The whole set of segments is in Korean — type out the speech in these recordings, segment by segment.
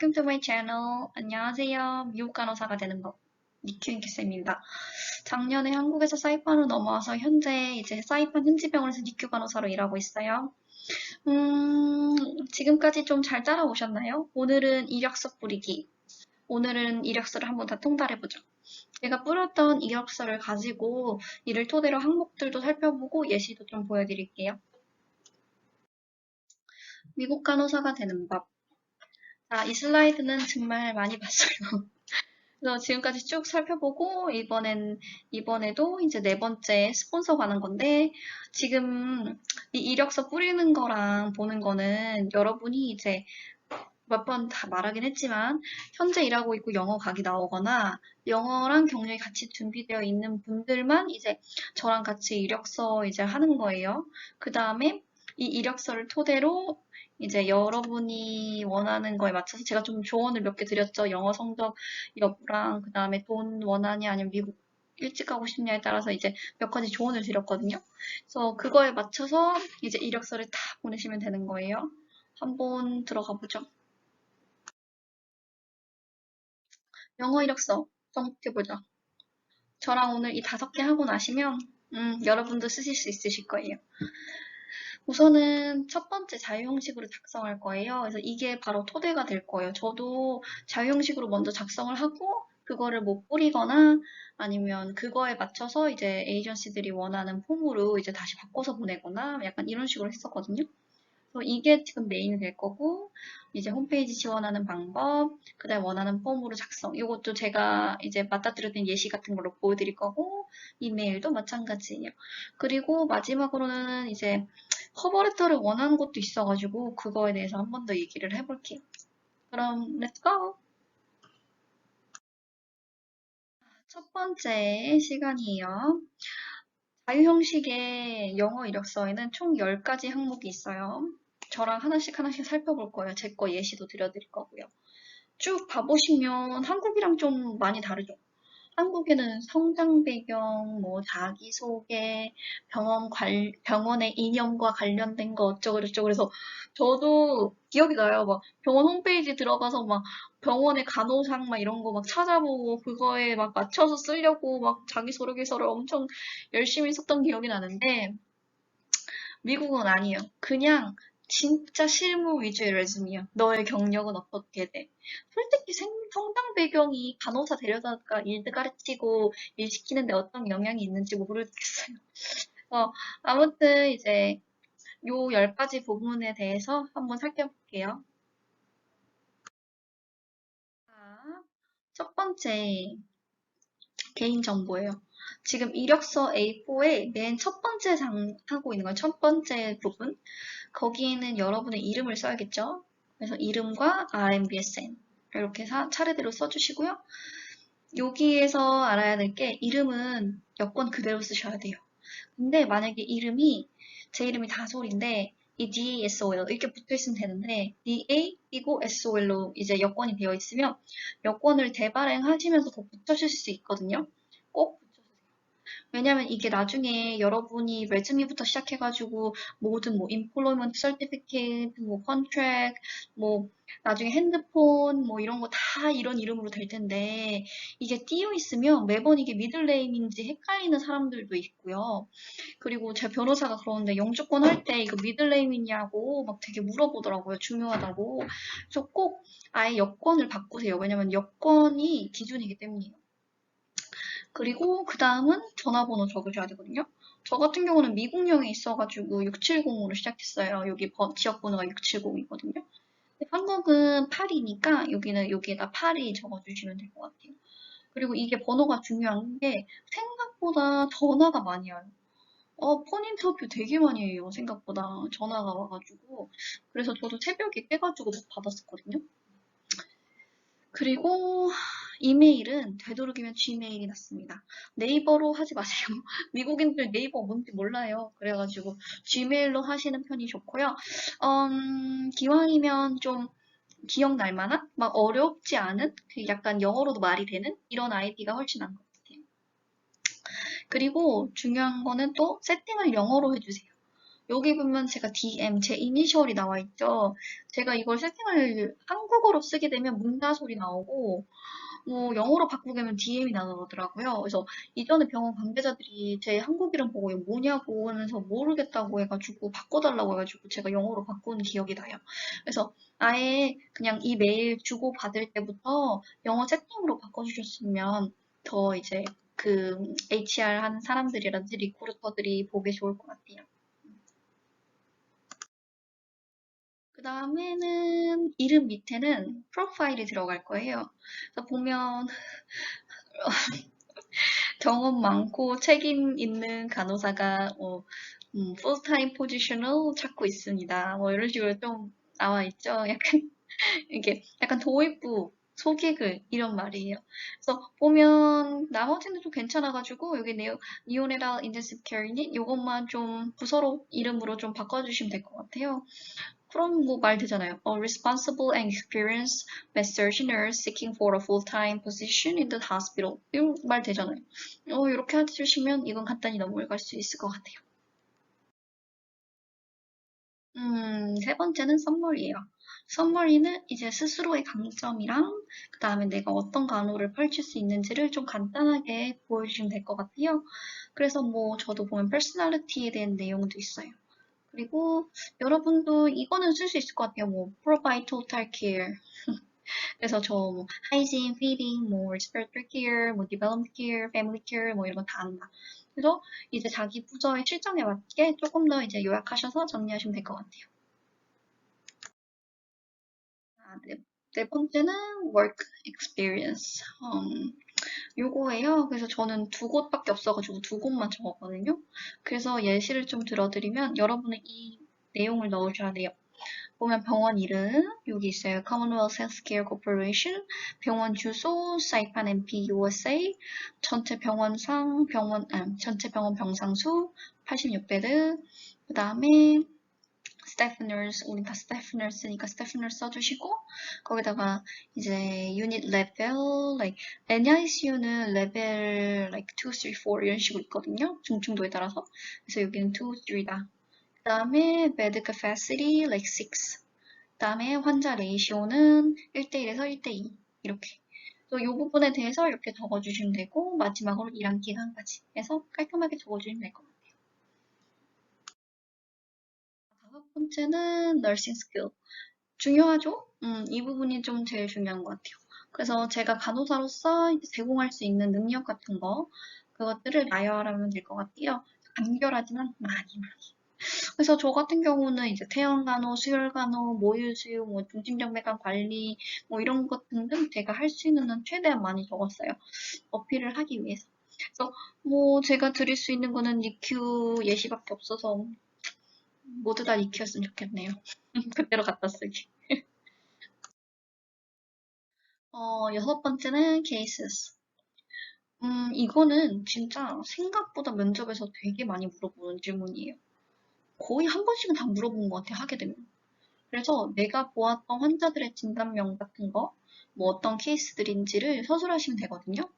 welcome to my channel. 안녕하세요. 미국 간호사가 되는 법. 니큐인 캐쌤입니다. 작년에 한국에서 사이판으로 넘어와서 현재 이제 사이판 현지병원에서 니큐 간호사로 일하고 있어요. 음, 지금까지 좀 잘 따라오셨나요? 오늘은 이력서 뿌리기. 오늘은 이력서를 한번 다 통달해보죠. 제가 뿌렸던 이력서를 가지고 이를 토대로 항목들도 살펴보고 예시도 좀 보여드릴게요. 미국 간호사가 되는 법. 자, 이 슬라이드는 정말 많이 봤어요. 그래서 지금까지 쭉 살펴보고 이번엔 이번에도 이제 네 번째 스폰서 관한 건데 지금 이 이력서 뿌리는 거랑 보는 거는 여러분이 이제 몇 번 다 말하긴 했지만 현재 일하고 있고 영어 각이 나오거나 영어랑 경력이 같이 준비되어 있는 분들만 이제 저랑 같이 이력서 이제 하는 거예요. 그 다음에 이 이력서를 토대로 이제 여러분이 원하는 거에 맞춰서 제가 좀 조언을 몇 개 드렸죠. 영어 성적 여부랑 그 다음에 돈 원하냐 아니면 미국 일찍 가고 싶냐에 따라서 이제 몇 가지 조언을 드렸거든요. 그래서 그거에 맞춰서 이제 이력서를 다 보내시면 되는 거예요. 한번 들어가 보죠. 영어 이력서 정복해보죠. 저랑 오늘 이 다섯 개 하고 나시면 음, 여러분도 쓰실 수 있으실 거예요. 우선은 첫 번째 자유 형식으로 작성할 거예요. 그래서 이게 바로 토대가 될 거예요. 저도 자유 형식으로 먼저 작성을 하고 그거를 못 뿌리거나 아니면 그거에 맞춰서 이제 에이전시들이 원하는 폼으로 이제 다시 바꿔서 보내거나 약간 이런 식으로 했었거든요. 그래서 이게 지금 메인이 될 거고 이제 홈페이지 지원하는 방법, 그다음에 원하는 폼으로 작성. 이것도 제가 이제 맞다드렸던 예시 같은 걸로 보여드릴 거고 이메일도 마찬가지예요. 그리고 마지막으로는 이제 커버레터를 원하는 것도 있어가지고 그거에 대해서 한 번 더 얘기를 해볼게요. 그럼 렛츠 고! 첫 번째 시간이에요. 자유 형식의 영어 이력서에는 총 10가지 항목이 있어요. 저랑 하나씩 하나씩 살펴볼 거예요. 제 거 예시도 드려드릴 거고요. 쭉 봐보시면 한국이랑 좀 많이 다르죠. 한국에는 성장 배경, 뭐 자기소개, 병원 관, 병원의 이념과 관련된 거 어쩌고 저쩌고 그래서 저도 기억이 나요. 막 병원 홈페이지 들어가서 막 병원의 간호상 막 이런 거 막 찾아보고 그거에 막 맞춰서 쓰려고 막 자기 소개서를 엄청 열심히 썼던 기억이 나는데 미국은 아니에요. 그냥 진짜 실무 위주의 레즈미야. 너의 경력은 어떻게 돼? 솔직히 생, 성장 배경이 간호사 데려다가 일 가르치고 일 시키는데 어떤 영향이 있는지 모르겠어요. 어, 아무튼 이제 요 열 가지 부분에 대해서 한번 살펴볼게요. 자, 첫 번째 개인정보예요. 지금 이력서 A4에 맨 첫 번째 장 하고 있는 건 첫 번째 부분. 거기에는 여러분의 이름을 써야겠죠. 그래서 이름과 RMBSN 이렇게 사, 차례대로 써주시고요. 여기에서 알아야 될 게 이름은 여권 그대로 쓰셔야 돼요. 근데 만약에 이름이 제 이름이 다솔인데 이 DASOL 이렇게 붙어 있으면 되는데 DA 이고 SOL로 이제 여권이 되어 있으면 여권을 대발행 하시면서 더 붙여줄 수 있거든요. 꼭 왜냐면 이게 나중에 여러분이 레즈미부터 시작해가지고 모든 뭐 employment certificate, 뭐 contract, 뭐 나중에 핸드폰 뭐 이런 거 다 이런 이름으로 될 텐데 이게 띄어 있으면 매번 이게 미들네임인지 헷갈리는 사람들도 있고요. 그리고 제 변호사가 그러는데 영주권 할 때 이거 미들네임이냐고 막 되게 물어보더라고요. 중요하다고. 그래서 꼭 아예 여권을 바꾸세요. 왜냐면 여권이 기준이기 때문이에요. 그리고 그 다음은 전화번호 적으셔야 되거든요. 저 같은 경우는 미국령에 있어가지고 670으로 시작했어요. 여기 지역번호가 670이거든요. 한국은 8이니까 여기는 여기에다 8이 적어주시면 될 것 같아요. 그리고 이게 번호가 중요한 게 생각보다 전화가 많이 와요. 어, 폰 인터뷰 되게 많이 해요. 생각보다 전화가 와가지고. 그래서 저도 새벽에 깨가지고 받았었거든요. 그리고 이메일은 되도록이면 G메일이 낫습니다. 네이버로 하지 마세요. 미국인들 네이버 뭔지 몰라요. 그래가지고 G메일로 하시는 편이 좋고요. 음, 기왕이면 좀 기억날 만한, 막 어렵지 않은, 그 약간 영어로도 말이 되는 이런 아이디가 훨씬 나은 것 같아요. 그리고 중요한 거는 또 세팅을 영어로 해주세요. 여기 보면 제가 DM, 제 이니셜이 나와 있죠. 제가 이걸 세팅을 한국어로 쓰게 되면 문자 소리 나오고, 뭐 영어로 바꾸게 되면 DM이 나오더라고요. 그래서 이전에 병원 관계자들이 제 한국 이름 보고 뭐냐고 하면서 모르겠다고 해가지고 바꿔달라고 해가지고 제가 영어로 바꾼 기억이 나요. 그래서 아예 그냥 이 메일 주고 받을 때부터 영어 세팅으로 바꿔주셨으면 더 이제 그 HR 하는 사람들이라든지 리크루터들이 보기 좋을 것 같아요. 그 다음에는 이름 밑에는 프로파일이 들어갈 거예요. 그래서 보면 경험 많고 책임 있는 간호사가 뭐 음, full-time positional 찾고 있습니다. 뭐 이런 식으로 좀 나와 있죠. 약간 이게 약간 도입부 소개글 이런 말이에요. 그래서 보면 나머지는 좀 괜찮아가지고 여기 네오 니오네랄 인텐시브 케어니 이것만 좀 부서로 이름으로 좀 바꿔주시면 될 것 같아요. 그럼 뭐 말 되잖아요. A responsible and experienced nurse seeking for a full-time position in the hospital. 이런 말 되잖아요. 어, 이렇게 해주시면 이건 간단히 넘어갈 수 있을 것 같아요. 음, 세 번째는 썸머리예요. 썸머리는 이제 스스로의 강점이랑 그 다음에 내가 어떤 간호를 펼칠 수 있는지를 좀 간단하게 보여주시면 될 것 같아요. 그래서 뭐 저도 보면 퍼스널리티에 대한 내용도 있어요. 그리고 여러분도 이거는 쓸 수 있을 것 같아요. 뭐 provide total care. 그래서 저 뭐 hygiene, feeding, 뭐 respiratory care, 뭐 development care, family care 뭐 이런 거 다 한다. 그래서 이제 자기 부서의 실정에 맞게 조금 더 이제 요약하셔서 정리하시면 될 것 같아요. 아, 네, 네 번째는 work experience. 음, 요거예요. 그래서 저는 두 곳밖에 없어가지고 두 곳만 적었거든요. 그래서 예시를 좀 들어드리면 여러분은 이 내용을 넣으셔야 돼요. 보면 병원 이름 여기 있어요. Commonwealth Healthcare Corporation 병원 주소 사이판 MP USA 전체 병원상 병원 아, 전체 병원 병상수 86베드 그 다음에 nurse 우린 다 nurse니까 staff nurse 써주시고 거기다가 이제 unit level like NICU는 level like 2, 3, 4 이런 식으로 있거든요. 중증도에 따라서 그래서 여기는 2, 3다. 그 다음에 bed capacity like 6. 그 다음에 환자 레이시오는 1대1에서 1대2 이렇게. 또이 부분에 대해서 이렇게 적어주시면 되고 마지막으로 일한 기간까지 해서 깔끔하게 적어주시면 될것 같아요. 다 번째는 nursing skill. 중요하죠? 음, 이 부분이 좀 제일 중요한 것 같아요. 그래서 제가 간호사로서 제공할 수 있는 능력 같은 거 그것들을 나열하면 될 것 같아요. 간결하지만 많이 많이. 그래서 저 같은 경우는 이제 태양간호, 수혈간호, 모유수유, 뭐 중심정맥관 관리, 뭐 이런 것 등등 제가 할 수 있는 한 최대한 많이 적었어요. 어필을 하기 위해서. 그래서 뭐 제가 드릴 수 있는 거는 니큐 예시밖에 없어서 모두 다 니큐였으면 좋겠네요. 그대로 갖다 쓰기. 어, 여섯 번째는 cases. 음, 이거는 진짜 생각보다 면접에서 되게 많이 물어보는 질문이에요. 거의 한 번씩은 다 물어본 것 같아요, 하게 되면. 그래서 내가 보았던 환자들의 진단명 같은 거, 뭐 어떤 케이스들인지를 서술하시면 되거든요.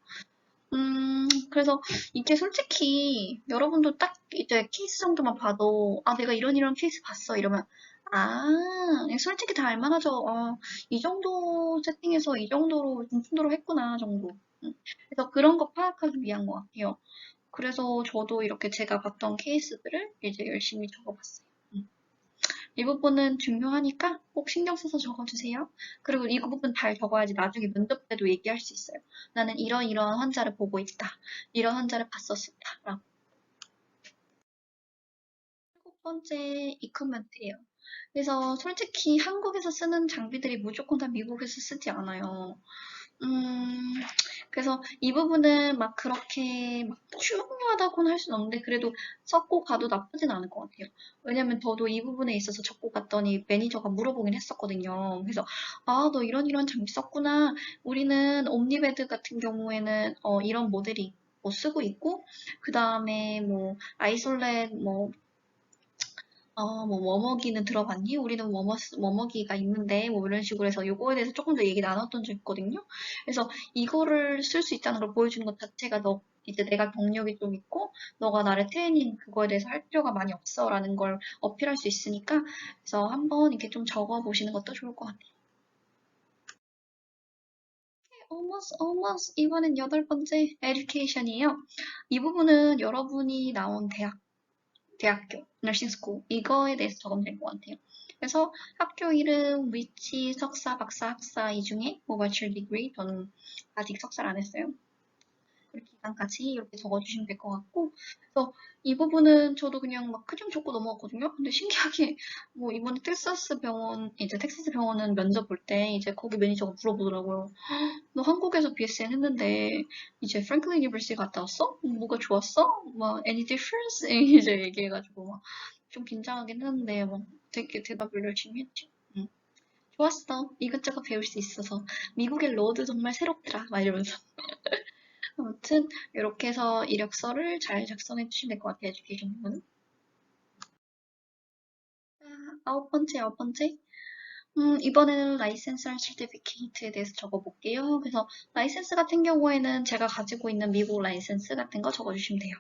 음, 그래서 이게 솔직히 여러분도 딱 이제 케이스 정도만 봐도, 아, 내가 이런 이런 케이스 봤어. 이러면, 아, 솔직히 다 알만하죠. 어, 이 정도 세팅에서 이 정도로, 중도로 했구나, 정도. 음, 그래서 그런 거 파악하기 위한 것 같아요. 그래서 저도 이렇게 제가 봤던 케이스들을 이제 열심히 적어봤어요. 음. 이 부분은 중요하니까 꼭 신경 써서 적어주세요. 그리고 이 부분 잘 적어야지 나중에 면접 때도 얘기할 수 있어요. 나는 이런 이런 환자를 보고 있다. 이런 환자를 봤었다. 라고. 일곱 번째 이퀄먼트예요. 그래서 솔직히 한국에서 쓰는 장비들이 무조건 다 미국에서 쓰지 않아요. 음, 그래서 이 부분은 막 그렇게 막 중요하다고는 할 수는 없는데 그래도 썼고 가도 나쁘진 않을 것 같아요. 왜냐면 저도 이 부분에 있어서 적고 갔더니 매니저가 물어보긴 했었거든요. 그래서 아, 너 이런 이런 장비 썼구나. 우리는 옴니베드 같은 경우에는 어, 이런 모델이 뭐 쓰고 있고 그 다음에 뭐 아이솔렛 뭐 어, 뭐, 워머기는 들어봤니? 우리는 워머, 워머기가 있는데, 뭐, 이런 식으로 해서 요거에 대해서 조금 더 얘기 나눴던 적 있거든요. 그래서 이거를 쓸 수 있다는 걸 보여주는 것 자체가 너, 이제 내가 경력이 좀 있고 너가 나를 트레이닝 그거에 대해서 할 필요가 많이 없어라는 걸 어필할 수 있으니까 그래서 한번 이렇게 좀 적어 보시는 것도 좋을 것 같아요. almost, almost. 이번엔 여덟 번째 education이에요. 이 부분은 여러분이 나온 대학, 대학교, nursing school 이거에 대해서 적으면 될 것 같아요. 그래서 학교 이름, 위치, 석사, 박사, 학사 이 중에 뭐 bachelor degree 저는 아직 석사를 안 했어요. 그리고 기간까지 이렇게 적어주시면 될 것 같고 그래서 이 부분은 저도 그냥 막 크정 적고 넘어갔거든요. 근데 신기하게 뭐 이번에 텍사스 병원 이제 텍사스 병원은 면접 볼 때 이제 거기 매니저가 물어보더라고요. 너 한국에서 BSN 했는데 이제 프랭클린 유니버시티 갔다 왔어? 뭐가 좋았어? 막 any difference? 이제 얘기해가지고 막 좀 긴장하긴 했는데 막 되게 대답을 열심히 했죠. 응. 좋았어. 이것저것 배울 수 있어서 미국의 로드 정말 새롭더라. 막 이러면서. 아무튼 이렇게 해서 이력서를 잘 작성해 주시면 될 것 같아요. 에듀케이션 부분은. 자, 아홉 번째, 아홉 번째. 음, 이번에는 라이센스 서티피케이트에 대해서 적어볼게요. 그래서 라이센스 같은 경우에는 제가 가지고 있는 미국 라이센스 같은 거 적어주시면 돼요.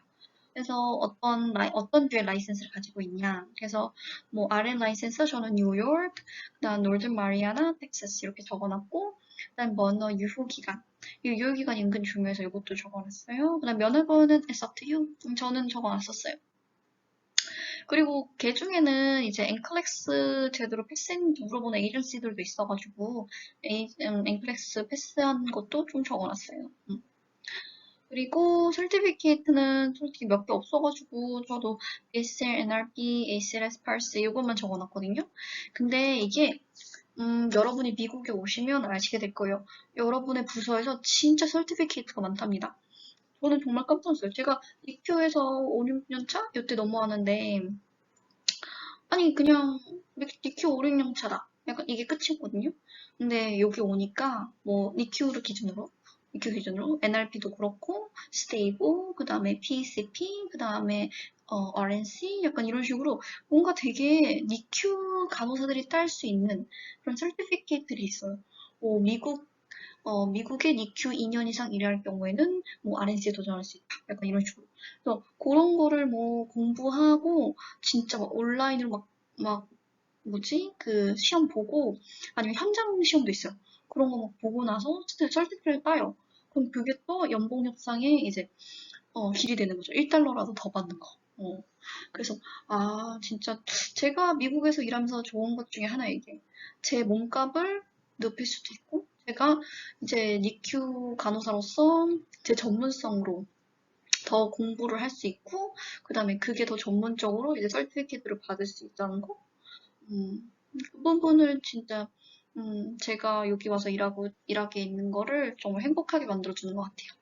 그래서 어떤 라이, 어떤 류의 라이센스를 가지고 있냐. 그래서 뭐 RN 라이센스 저는 뉴욕, 그다음 노든 마리아나, 텍사스 이렇게 적어놨고, 그다음 머너 유효 기간. 이 유효 기간 은근 중요해서 이것도 적어놨어요. 그 다음 면허번은 it's up to you. 음, 저는 적어 놨었어요. 그리고 걔 중에는 이제 앵클렉스 제대로 패스했는지 물어보는 에이전시들도 있어가지고 에이, 음, 앵클렉스 패스한 것도 좀 적어놨어요. 음. 그리고 설티피케이트는 솔직히 몇 개 없어가지고 저도 BSL, NRP, ACLS, PARS 이것만 적어놨거든요. 근데 이게 음, 여러분이 미국에 오시면 아시게 될 거예요. 여러분의 부서에서 진짜 설티피케이트가 많답니다. 저는 정말 깜짝 놀랐어요. 제가 니큐에서 5, 6년 차? 이때 넘어왔는데 아니 그냥 니큐 5, 6년 차다. 약간 이게 끝이었거든요. 근데 여기 오니까 뭐 니큐를 기준으로 니큐 기준으로 NRP도 그렇고 스테이고 그 다음에 PCP 그 다음에 어, RNC 약간 이런 식으로 뭔가 되게 니큐 간호사들이 딸 수 있는 그런 설티피케이트들이 있어요. 뭐 미국 어, 미국의 니큐 2년 이상 일할 경우에는 뭐 RNC에 도전할 수 있다. 약간 이런 식으로. 그래서 그런 거를 뭐 공부하고 진짜 막 온라인으로 막, 막 뭐지? 그 시험 보고 아니면 현장 시험도 있어요. 그런 거 막 보고 나서 설티피케이트를 따요. 그럼 그게 또 연봉 협상에 이제 어, 길이 되는 거죠. 1달러라도 더 받는 거. 어. 그래서 아 진짜 제가 미국에서 일하면서 좋은 것 중에 하나 이게 제 몸값을 높일 수도 있고 제가 이제 니큐 간호사로서 제 전문성으로 더 공부를 할 수 있고 그 다음에 그게 더 전문적으로 이제 설티피케이트를 받을 수 있다는 거 음, 그 부분을 진짜 음, 제가 여기 와서 일하고 일하게 있는 거를 정말 행복하게 만들어주는 것 같아요.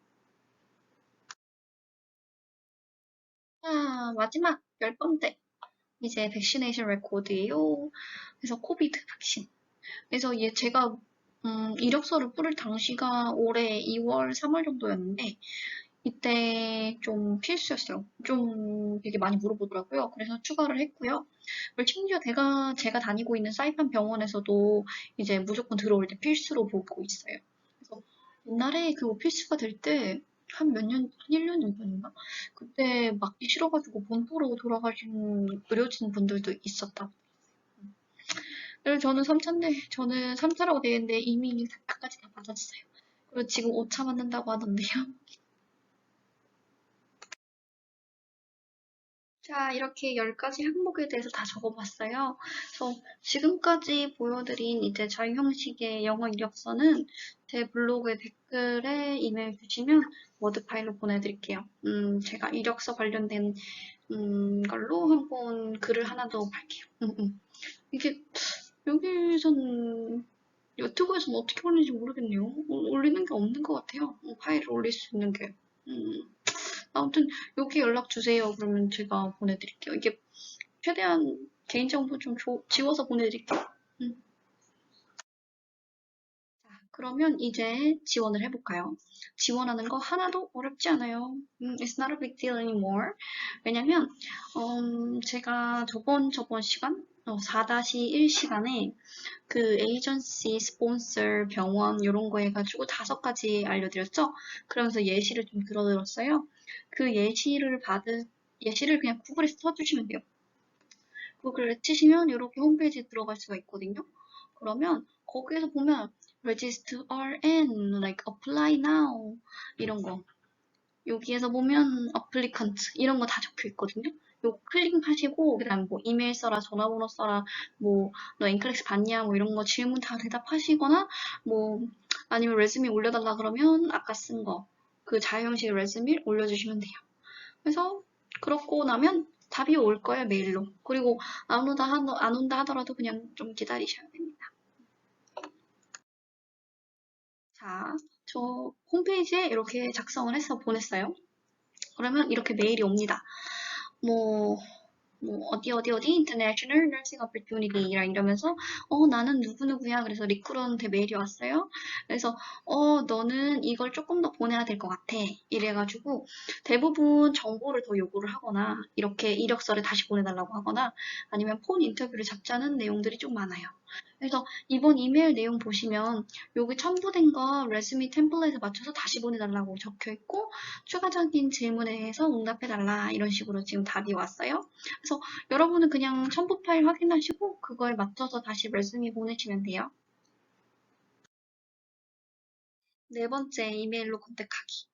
자, 마지막 열 번째. 이제 백시네이션 레코드예요. 그래서 코비드 백신. 그래서 얘 제가 음, 이력서를 뿌릴 당시가 올해 2월, 3월 정도였는데 이때 좀 필수였어요. 좀 되게 많이 물어보더라고요. 그래서 추가를 했고요. 그리고 심지어 제가, 제가 다니고 있는 사이판 병원에서도 이제 무조건 들어올 때 필수로 보고 있어요. 그래서 옛날에 그거 필수가 될 때 한 몇 년, 한 1년 전인가? 그때 맞기 싫어가지고 본토로 돌아가신 의료진 분들도 있었다고. 그래서 저는 3차인데, 저는 3차라고 되어 있는데 이미 4차까지 다 받았어요. 그리고 지금 5차 맞는다고 하던데요. 자, 이렇게 10가지 항목에 대해서 다 적어봤어요. 그래서 지금까지 보여드린 이제 자유 형식의 영어 이력서는 제 블로그에 댓글에 이메일 주시면 워드 파일로 보내드릴게요. 음, 제가 이력서 관련된 음, 걸로 한번 글을 하나 더 팔게요. 음, 음. 이게 여기서는 유튜브에서는 어떻게 올리는지 모르겠네요. 올리는 게 없는 것 같아요. 파일을 올릴 수 있는 게. 음. 아무튼 여기 연락 주세요. 그러면 제가 보내드릴게요. 이게 최대한 개인정보 좀 줘, 지워서 보내드릴게요. 음. 자, 그러면 이제 지원을 해볼까요? 지원하는 거 하나도 어렵지 않아요. 음, it's not a big deal anymore. 왜냐면 음, 제가 저번 저번 시간 어, 4-1 시간에 그 에이전시, 스폰서, 병원 이런 거 해가지고 다섯 가지 알려드렸죠? 그러면서 예시를 좀 들어들었어요. 그 예시를 받은 예시를 그냥 구글에서 써주시면 돼요. 구글에 치시면 이렇게 홈페이지에 들어갈 수가 있거든요. 그러면 거기에서 보면 register RN, like apply now 이런 거 여기에서 보면 applicant 이런 거 다 적혀 있거든요. 요 클릭하시고 그다음 뭐 이메일 써라, 전화번호 써라, 뭐너 앵클렉스 받냐, 뭐 이런 거 질문 다 대답하시거나 뭐 아니면 레즈미 올려달라 그러면 아까 쓴 거 그 자유 형식 레즈미 올려주시면 돼요. 그래서 그렇고 나면 답이 올 거예요 메일로. 그리고 안 온다 하, 안 온다 하더라도 그냥 좀 기다리셔야 됩니다. 자, 저 홈페이지에 이렇게 작성을 해서 보냈어요. 그러면 이렇게 메일이 옵니다. 뭐, 뭐 어디 어디 어디? International Nursing Opportunity라 이러면서 어 나는 누구 누구야? 그래서 리크루한테 메일이 왔어요. 그래서 어 너는 이걸 조금 더 보내야 될 것 같아. 이래가지고 대부분 정보를 더 요구를 하거나 이렇게 이력서를 다시 보내달라고 하거나 아니면 폰 인터뷰를 잡자는 내용들이 좀 많아요. 그래서 이번 이메일 내용 보시면 여기 첨부된 거 레즈미 템플릿에 맞춰서 다시 보내달라고 적혀 있고 추가적인 질문에 대해서 응답해달라 이런 식으로 지금 답이 왔어요. 그래서 여러분은 그냥 첨부 파일 확인하시고 그거에 맞춰서 다시 레즈미 보내시면 돼요. 네 번째 이메일로 컨택하기.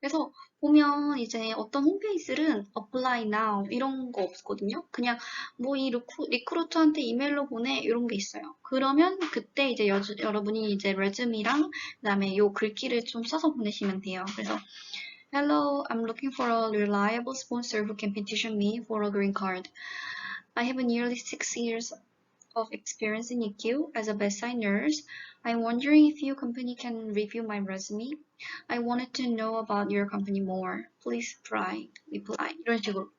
그래서 보면 이제 어떤 홈페이지는 apply now 이런 거 없거든요. 그냥 뭐 이 리크루터한테 이메일로 보내 이런 게 있어요. 그러면 그때 이제 여, 여러분이 이제 레즈미랑 그다음에 요 글귀를 좀 써서 보내시면 돼요. 그래서 Hello, I'm looking for a reliable sponsor who can petition me for a green card. I have nearly six years of experience in EQ as a bedside nurse. I'm wondering if your company can review my resume. I wanted to know about your company more. Please try reply. 이런 식으로.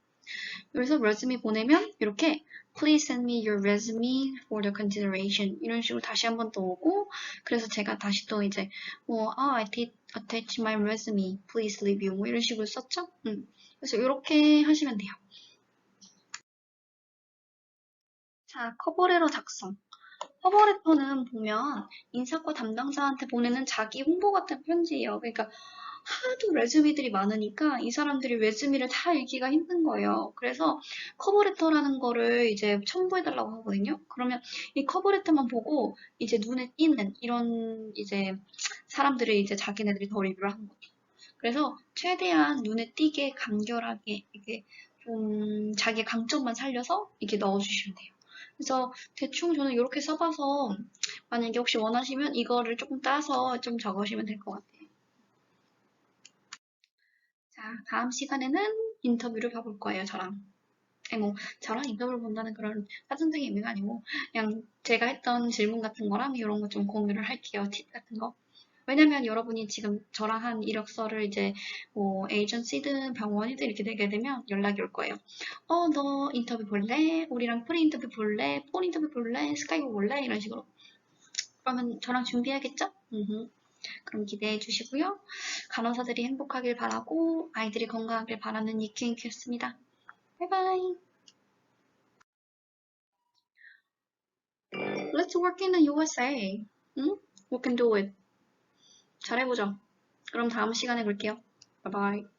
그래서 resume 보내면 이렇게 Please send me your resume for the consideration. 이런 식으로 다시 한 번 또 오고 그래서 제가 다시 또 이제 뭐 아, I did attach my resume. Please review. 뭐 이런 식으로 썼죠? 음. 그래서 이렇게 하시면 돼요. 자, 커버레터 작성. 커버레터는 보면 인사과 담당자한테 보내는 자기 홍보 같은 편지예요. 그러니까 하도 레즈미들이 많으니까 이 사람들이 레즈미를 다 읽기가 힘든 거예요. 그래서 커버레터라는 거를 이제 첨부해달라고 하거든요. 그러면 이 커버레터만 보고 이제 눈에 띄는 이런 이제 사람들을 이제 자기네들이 더 리뷰를 하는 거죠. 그래서 최대한 눈에 띄게 간결하게 이게 좀 자기 강점만 살려서 이렇게 넣어주시면 돼요. 그래서 대충 저는 이렇게 써봐서 만약에 혹시 원하시면 이거를 조금 따서 좀 적으시면 될 것 같아요. 자, 다음 시간에는 인터뷰를 봐볼 거예요, 저랑. 아니 뭐 저랑 인터뷰를 본다는 그런 사전적인 의미가 아니고 그냥 제가 했던 질문 같은 거랑 이런 거 좀 공유를 할게요. 팁 같은 거. 왜냐면 여러분이 지금 저랑 한 이력서를 이제 뭐 에이전시든 병원이든 이렇게 되게 되면 연락이 올 거예요. 어, 너 인터뷰 볼래? 우리랑 프리 인터뷰 볼래? 폰 인터뷰 볼래? 스카이프 볼래? 이런 식으로. 그러면 저랑 준비하겠죠? 음흠. 그럼 기대해 주시고요. 간호사들이 행복하길 바라고 아이들이 건강하길 바라는 이큐인큐였습니다. 바이바이. Let's work in the USA. 응? We can do it. 잘해보죠. 그럼 다음 시간에 볼게요. 바이바이.